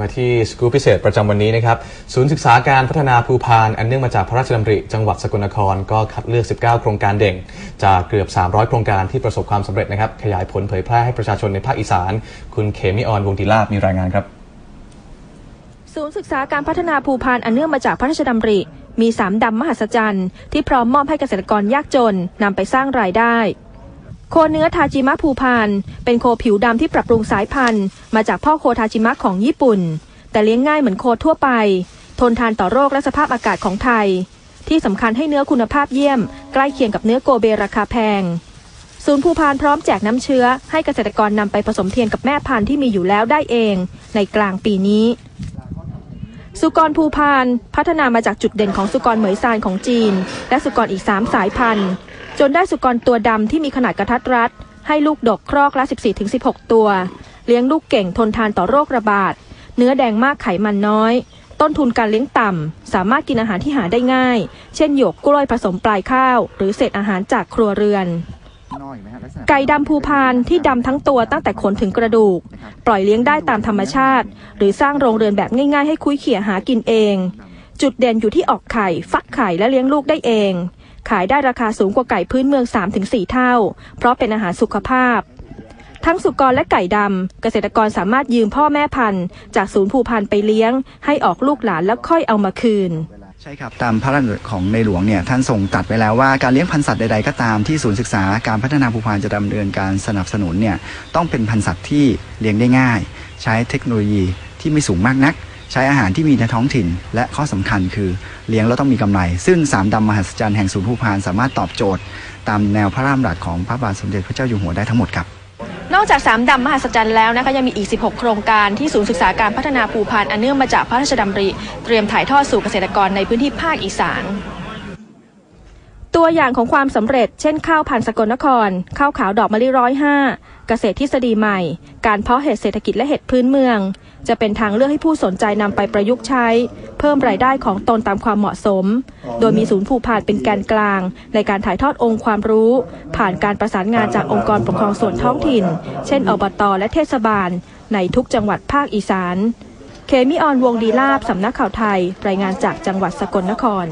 มาที่สกู๊ปพิเศษประจำวันนี้นะครับ ศูนย์ศึกษาการพัฒนาภูพาน อันเนื่องมาจากพระราชดำริ จังหวัดสกลนครก็คัดเลือก 19 โครงการเด่งจากเกือบ 300 โครงการที่ประสบความสำเร็จนะครับ ขยายผลเผยแพร่ให้ประชาชนในภาคอีสาน คุณเขมิออนวงศ์ดีลาบมีรายงานครับ ศูนย์ศึกษาการพัฒนาภูพาน อันเนื่องมาจากพระราชดำริ มีสามดำมหัศจรรย์ที่พร้อมมอบให้เกษตรกรยากจนนำไปสร้างรายได้ โคเนื้อทาจิมะภูพานเป็นโคผิวดำที่ปรับปรุงสายพันธุ์ มาจากพ่อโคทาจิมะของญี่ปุ่น แต่เลี้ยงง่ายเหมือนโคทั่วไป ทนทานต่อโรคและสภาพอากาศของไทย ที่สำคัญให้เนื้อคุณภาพเยี่ยม ใกล้เคียงกับเนื้อโกเบราคาแพง ศูนย์ภูพานพร้อมแจกน้ำเชื้อ ให้เกษตรกรนำไปผสมเทียนกับแม่พันธุ์ที่มีอยู่แล้วได้เอง ในกลางปีนี้สุกรภูพาน พัฒนามาจากจุดเด่นของสุกรเหมยซานของจีน และสุกรอีก 3 สายพันธุ์ จนได้สุกรตัวดำที่มีขนาดกระทัดรัด ให้ลูกดกครอกละ 14-16 ตัว เลี้ยงลูกเก่งทนทานต่อโรคระบาด เนื้อแดงมากไขมันน้อย ต้นทุนการเลี้ยงต่ำ สามารถกินอาหารที่หาได้ง่าย เช่นหยวกกล้วยผสมปลายข้าว หรือเศษอาหารจากครัวเรือนไก่ดำภูพานที่ดำทั้งตัวตั้งแต่ขนถึงกระดูก ปล่อยเลี้ยงได้ตามธรรมชาติ หรือสร้างโรงเรือนแบบง่ายๆ ให้คุยเขี่ยหากินเอง จุดเด่นอยู่ที่ออกไข่ ฟักไข่และเลี้ยงลูกได้เอง ขายได้ราคาสูงกว่าไก่พื้นเมือง 3-4 เท่า เพราะเป็นอาหารสุขภาพ ทั้งสุกรและไก่ดำ เกษตรกรสามารถยืมพ่อแม่พันธุ์ จากศูนย์ภูพันธุ์ไปเลี้ยง ให้ออกลูกหลานแล้วค่อยเอามาคืนใช่ครับ ตามพระราชดำริของในหลวงเนี่ยท่านทรงตัดไว้แล้วว่าการเลี้ยงพันธุ์สัตว์ใดๆก็ตามที่ศูนย์ศึกษาการพัฒนาภูพานจะดำเนินการสนับสนุนเนี่ยต้องเป็นพันธุ์สัตว์ที่เลี้ยงได้ง่าย ใช้เทคโนโลยีที่ไม่สูงมากนัก ใช้อาหารที่มีในท้องถิ่น และข้อสำคัญคือเลี้ยงแล้วต้องมีกำไร ซึ่งสามดำมหัศจรรย์แห่งศูนย์ภูพานสามารถตอบโจทย์ ตามแนวพระราชดำรัสของพระบาทสมเด็จพระเจ้าอยู่หัวได้ทั้งหมดครับนอกจากสามดำมหัศจรรย์แล้วนะคะยังมีอีก 16 โครงการที่ศูนย์ศึกษาการพัฒนาภูพานอันเนื่องมาจากพระราชดำริ เตรียมถ่ายทอดสู่เกษตรกรในพื้นที่ภาคอีสานตัวอย่างของความสำเร็จ เช่นข้าวพันธุ์สกลนคร ข้าวขาวดอกมะลิร้อยห้าเกษตรทฤษฎีใหม่ การเพาะเห็ดเศรษฐกิจและเห็ดพื้นเมือง จะเป็นทางเลือกให้ผู้สนใจนำไปประยุกต์ใช้ เพิ่มรายได้ของตนตามความเหมาะสม โดยมีศูนย์ผูกผ่านเป็นแกนกลาง ในการถ่ายทอดองค์ความรู้ ผ่านการประสานงานจากองค์กรปกครองส่วนท้องถิ่น เช่นอบตและเทศบาล ในทุกจังหวัดภาคอีสาน เคมิออนวงดีลาบสำนักข่าวไทย รายงานจากจังหวัดสกลนคร